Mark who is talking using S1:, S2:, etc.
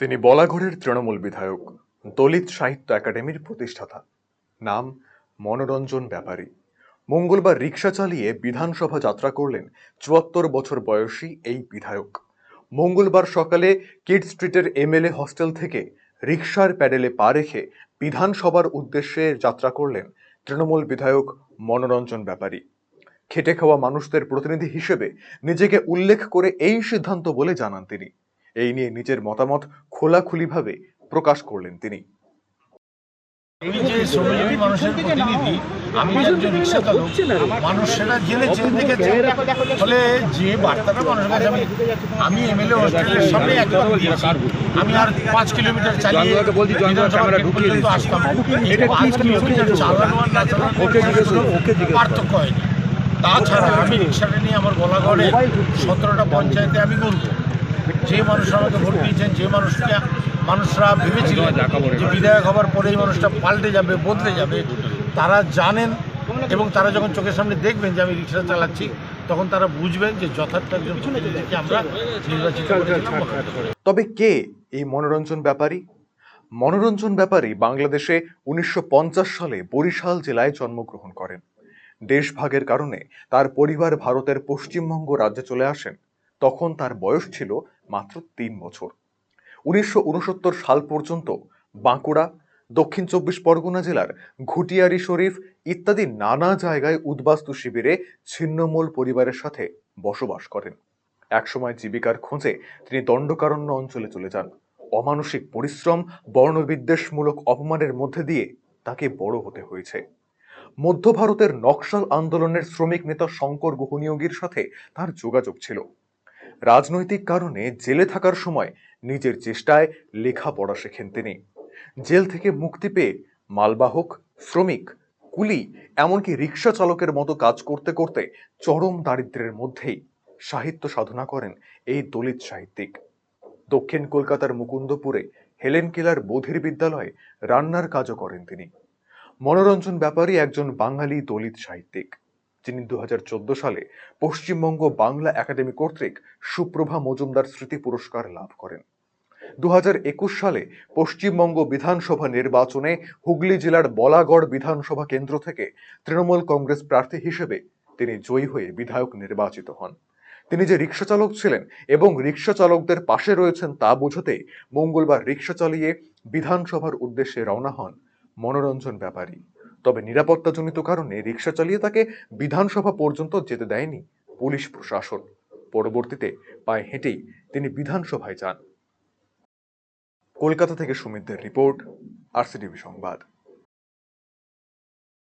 S1: তিনি বলাগড়ের তৃণমূল বিধায়ক, দলিত সাহিত্য একাডেমির প্রতিষ্ঠাতা। নাম, মনোরঞ্জন ব্যাপারী। মঙ্গলবার রিক্সা চালিয়ে বিধানসভা যাত্রা করলেন চুয়াত্তর বছর বয়সী এই বিধায়ক। মঙ্গলবার সকালে কিড স্ট্রিটের এমএলএ হস্টেল থেকে রিক্সার প্যাডেলে পা রেখে বিধানসভার উদ্দেশ্যে যাত্রা করলেন তৃণমূল বিধায়ক মনোরঞ্জন ব্যাপারী। খেটে খাওয়া মানুষদের প্রতিনিধি হিসেবে নিজেকে উল্লেখ করে এই সিদ্ধান্ত বলে জানান তিনি। এই নিয়ে নিজের মতামত খোলাখুলিভাবে প্রকাশ করলেন তিনি।
S2: আমি যে শ্রমজীবী মানুষের প্রতিনিধি আমি একজন রিক্সা চালক মানুষ সেটা জেনেছে দেখেছে। ফলে যে বার্তাটা মানুষের কাছে আমি আমি এমএলএ হোস্টেলের সামনে একবার দিয়েছি। আমি আর পাঁচ কিলোমিটার চালিয়ে পর্যন্ত আসতাম। এই পাঁচ কিলোমিটার চালানো আর না চালানো পার্থক্য হয়নি। তাছাড়া আমি রিক্সাটা নিয়ে আমার গলাগড়ে সতেরোটা পঞ্চায়েতে আমি করব যে মানুষরা আমাকে ভোট দিয়েছেন যে মানুষকে মানুষরা ভেবেছিলেন যে বিধায়ক হবার পরে পরেই মানুষটা পাল্টে যাবে বদলে যাবে। তারা জানেন এবং তারা যখন চোখের সামনে দেখবেন যে আমি রিক্সা চালাচ্ছি তখন তারা বুঝবেন যে যথার্থ একজন প্রতিনিধিকে আমরা নির্বাচিত
S1: তবে কে এই মনোরঞ্জন ব্যাপারী? মনোরঞ্জন ব্যাপারী বাংলাদেশে উনিশশো পঞ্চাশ সালে বরিশাল জেলায় জন্মগ্রহণ করেন। দেশভাগের কারণে তার পরিবার ভারতের পশ্চিমবঙ্গ রাজ্যে চলে আসেন। তখন তার বয়স ছিল মাত্র তিন বছর। উনিশশো উনসত্তর সাল পর্যন্ত বাঁকুড়া, দক্ষিণ চব্বিশ পরগনা জেলার ঘুটিয়ারি শরীফ ইত্যাদি নানা জায়গায় উদ্বাস্তু শিবিরে ছিন্নমূল পরিবারের সাথে বসবাস করেন। একসময় জীবিকার খোঁজে তিনি দণ্ডকারণ্য অঞ্চলে চলে যান। অমানসিক পরিশ্রম, বর্ণবিদ্বেষমূলক অপমানের মধ্যে দিয়ে তাকে বড় হতে হয়েছে। মধ্য ভারতের নকশাল আন্দোলনের শ্রমিক নেতা শঙ্কর গুহনিয়োগীর সাথে তার যোগাযোগ ছিল। রাজনৈতিক কারণে জেলে থাকার সময় নিজের চেষ্টায় লেখাপড়া শেখেন তিনি। জেল থেকে মুক্তি পেয়ে মালবাহক, শ্রমিক, কুলি, এমনকি রিক্সা চালকের মতো কাজ করতে করতে চরম দারিদ্র্যের মধ্যেই সাহিত্য সাধনা করেন এই দলিত সাহিত্যিক। দক্ষিণ কলকাতার মুকুন্দপুরে হেলেন কেলার বোধির বিদ্যালয়ে রান্নার কাজও করেন তিনি। মনোরঞ্জন ব্যাপারী একজন বাঙালি দলিত সাহিত্যিক। যিনি দু হাজার চোদ্দ সালে পশ্চিমবঙ্গ বাংলা একাডেমি কর্তৃক সুপ্রভা মজুমদার স্মৃতি পুরস্কার লাভ করেন। দু হাজার একুশ সালে পশ্চিমবঙ্গ বিধানসভা নির্বাচনে হুগলি জেলার বলাগড় বিধানসভা কেন্দ্র থেকে তৃণমূল কংগ্রেস প্রার্থী হিসেবে তিনি জয়ী হয়ে বিধায়ক নির্বাচিত হন। তিনি যে রিক্সা চালক ছিলেন এবং রিক্সা চালকদের পাশে রয়েছেন তা বোঝাতে মঙ্গলবার রিক্সা চালিয়ে বিধানসভার উদ্দেশ্যে রওনা হন মনোরঞ্জন ব্যাপারী। তবে নিরাপত্তাজনিত কারণে রিক্সা চালিয়ে তাকে বিধানসভা পর্যন্ত যেতে দেয়নি পুলিশ প্রশাসন। পরবর্তীতে পায়ে হেঁটেই তিনি বিধানসভায় যান। কলকাতা থেকে সুমিতদের রিপোর্ট, আরসিটিভি সংবাদ।